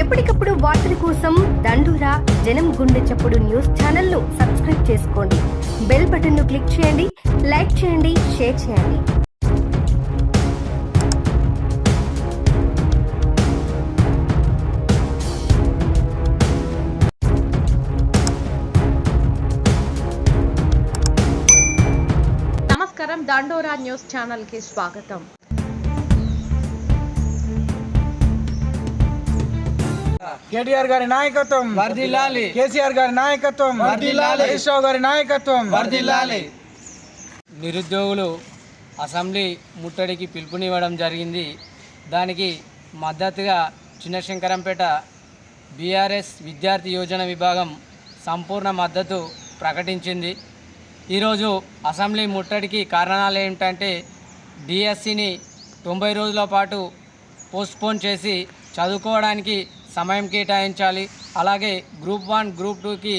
ఎప్పటికప్పుడు వార్తల కోసం దండూరా జనం గుండె చప్పుడు న్యూస్ ఛానల్ను సబ్స్క్రైబ్ చేసుకోండి. బెల్ బటన్ను క్లిక్ చేయండి లైక్ చేయండి షేర్ చేయండి. నమస్కారం దండోరా న్యూస్ ఛానల్కి స్వాగతం. కేటీఆర్ గారి నాయకత్వం. వర్ధిల్లాలి. కేసీఆర్ గారి నాయకత్వం. వర్ధిల్లాలి. హరీష్ రావు గారి నాయకత్వం. వర్ధిల్లాలి. నిరుద్యోగులు అసెంబ్లీ ముట్టడికి పిలుపునివ్వడం జరిగింది. దానికి మద్దతుగా చిన్నశంకరంపేట బీఆర్ఎస్ విద్యార్థి యోజన విభాగం సంపూర్ణ మద్దతు ప్రకటించింది. ఈరోజు అసెంబ్లీ ముట్టడికి కారణాలు ఏమిటంటే డిఎస్సిని తొంభై రోజుల పాటు పోస్ట్పోన్ చేసి చదువుకోవడానికి సమయం కేటాయించాలి. అలాగే గ్రూప్ వన్ గ్రూప్ టూకి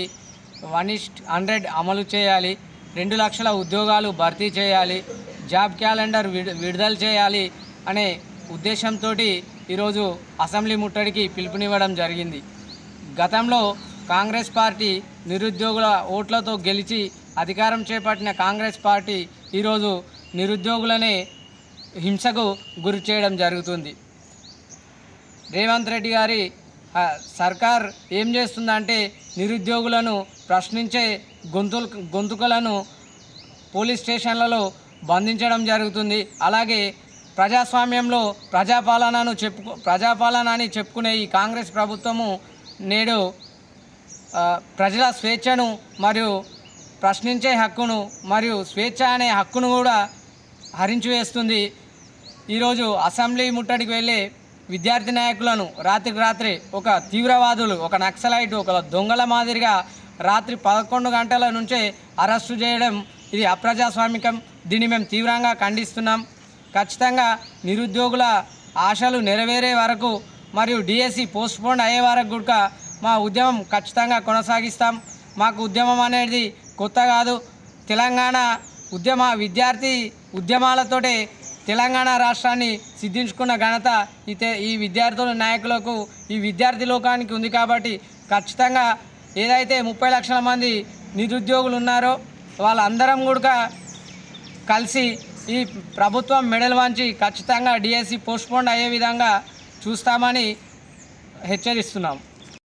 వన్ ఇస్ట్ హండ్రెడ్ అమలు చేయాలి. రెండు లక్షల ఉద్యోగాలు భర్తీ చేయాలి. జాబ్ క్యాలెండర్ విడు విడుదల చేయాలి అనే ఉద్దేశంతో ఈరోజు అసెంబ్లీ ముట్టడికి పిలుపునివ్వడం జరిగింది. గతంలో కాంగ్రెస్ పార్టీ నిరుద్యోగుల ఓట్లతో గెలిచి అధికారం చేపట్టిన కాంగ్రెస్ పార్టీ ఈరోజు నిరుద్యోగులనే హింసకు గురి చేయడం జరుగుతుంది. రేవంత్ రెడ్డి గారి సర్కార్ ఏం చేస్తుందంటే నిరుద్యోగులను ప్రశ్నించే గొంతులు గొంతుకలను పోలీస్ స్టేషన్లలో బంధించడం జరుగుతుంది. అలాగే ప్రజాస్వామ్యంలో ప్రజాపాలనను చెప్పు ప్రజాపాలన అని చెప్పుకునే ఈ కాంగ్రెస్ ప్రభుత్వము నేడు ప్రజల స్వేచ్ఛను మరియు ప్రశ్నించే హక్కును మరియు స్వేచ్ఛ అనే హక్కును కూడా హరించి వేస్తుంది ఈరోజు అసెంబ్లీ ముట్టడికి వెళ్ళే విద్యార్థి నాయకులను రాత్రికి రాత్రి ఒక తీవ్రవాదులు ఒక నక్సలైట్ ఒక దొంగల మాదిరిగా రాత్రి పదకొండు గంటల నుంచే అరెస్టు చేయడం ఇది అప్రజాస్వామికం. దీన్ని మేము తీవ్రంగా ఖండిస్తున్నాం. ఖచ్చితంగా నిరుద్యోగుల ఆశలు నెరవేరే వరకు మరియు డిఎస్సి పోస్ట్పోన్ అయ్యే వరకు కూడా మా ఉద్యమం ఖచ్చితంగా కొనసాగిస్తాం. మాకు ఉద్యమం అనేది కొత్త కాదు. తెలంగాణ ఉద్యమ విద్యార్థి ఉద్యమాలతోటే తెలంగాణ రాష్ట్రాన్ని సిద్ధించుకున్న ఘనత ఈ ఈ విద్యార్థుల నాయకులకు ఈ విద్యార్థి లోకానికి ఉంది కాబట్టి ఖచ్చితంగా ఏదైతే ముప్పై లక్షల మంది నిరుద్యోగులు ఉన్నారో వాళ్ళందరం కూడా కలిసి ఈ ప్రభుత్వం మెడల్ వంచి ఖచ్చితంగా డిఎస్సి పోస్ట్పోండ్ అయ్యే విధంగా చూస్తామని హెచ్చరిస్తున్నాం.